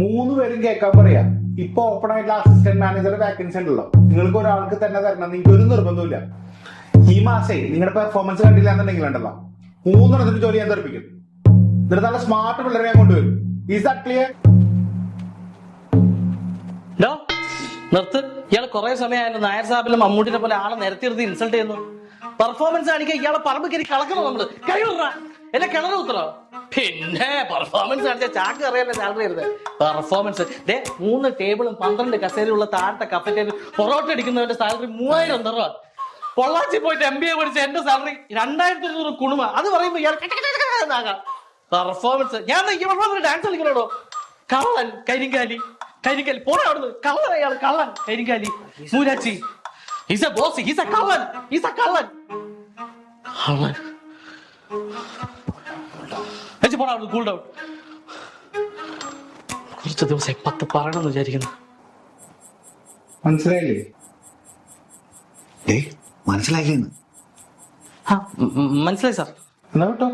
മൂന്ന് പേരും കേൾക്കാൻ പറയാ. ഇപ്പൊ ഓപ്പൺ ആയിട്ടുള്ള അസിസ്റ്റന്റ് മാനേജർ വാക്കൻസി ഉണ്ടല്ലോ. നിങ്ങൾക്ക് ഒരാൾക്ക് തന്നെ തരണം നിങ്ങൾക്ക് ഒരു നിർബന്ധമില്ല ഈ മാസേ നിങ്ങളുടെ പെർഫോമൻസ് കണ്ടില്ല എന്നുണ്ടെങ്കിൽ ഉണ്ടല്ലോ. മൂന്നെണ്ണത്തിന് ജോലി ഞാൻ തെറിപ്പിക്കും. എന്നിട്ട് നല്ല സ്മാർട്ട് പിള്ളേരെ ഞാൻ കൊണ്ടുവരും. ഈസ് ദാറ്റ് ക്ലിയർ നിർത്ത്. ഇയാൾ കുറെ സമയമായാലും നായർ സാബിലും മമ്മൂട്ടിനെ പോലെ ആളെ നിരത്തി നിർത്തി ഇൻസൾട്ട് ചെയ്യുന്നു. പെർഫോമൻസ് കാണിക്കാൻ ഇയാളെ പറമ്പ് കയറി കളക്കണം നമ്മൾ. കഴിവുറ എന്നെ കിണറ് കുത്തറോ പിന്നെ പെർഫോമൻസ് കാണിച്ച ചാക്ക് അറിയാൻ സാലറി അല്ലേ പെർഫോമൻസ് ദേ മൂന്ന് ടേബിളും പന്ത്രണ്ട് കസേരയുള്ള താഴത്തെ കഫറ്റേരിയ പൊറോട്ട അടിക്കുന്നവന്റെ സാലറി മൂവായിരം ഉണ്ടോ പൊള്ളാച്ചി പോയിട്ട് എം ബി എ പഠിച്ച എന്റെ സാലറി രണ്ടായിരത്തി ഇരുന്നൂറ് കുണുമ അത് പറയുമ്പോ പെർഫോമൻസ് ഞാൻ പെർഫോമൻസ് ഡാൻസ് കളിക്കണോ കള്ളൻ കരിങ്കാലി കരിങ്കാലി പോണ അവിടുന്ന് കള്ളൻ അയാൾ കള്ളൻ കരിങ്കാലി മൂരാച്ചി ഹിസ ബോസ് ഹിസ കള്ളൻ എ കള്ളൻ കള്ളൻ വെച്ച് പോടാ കൂൾ ഡൗൺ കുറച്ച് ദിവസം പത്ത് പറയണമെന്ന് വിചാരിക്കുന്നു. മനസ്സിലായില്ലേ? മനസ്സിലായില്ലേ ആ, മനസ്സിലായി സാർ. എന്നാ കേട്ടോ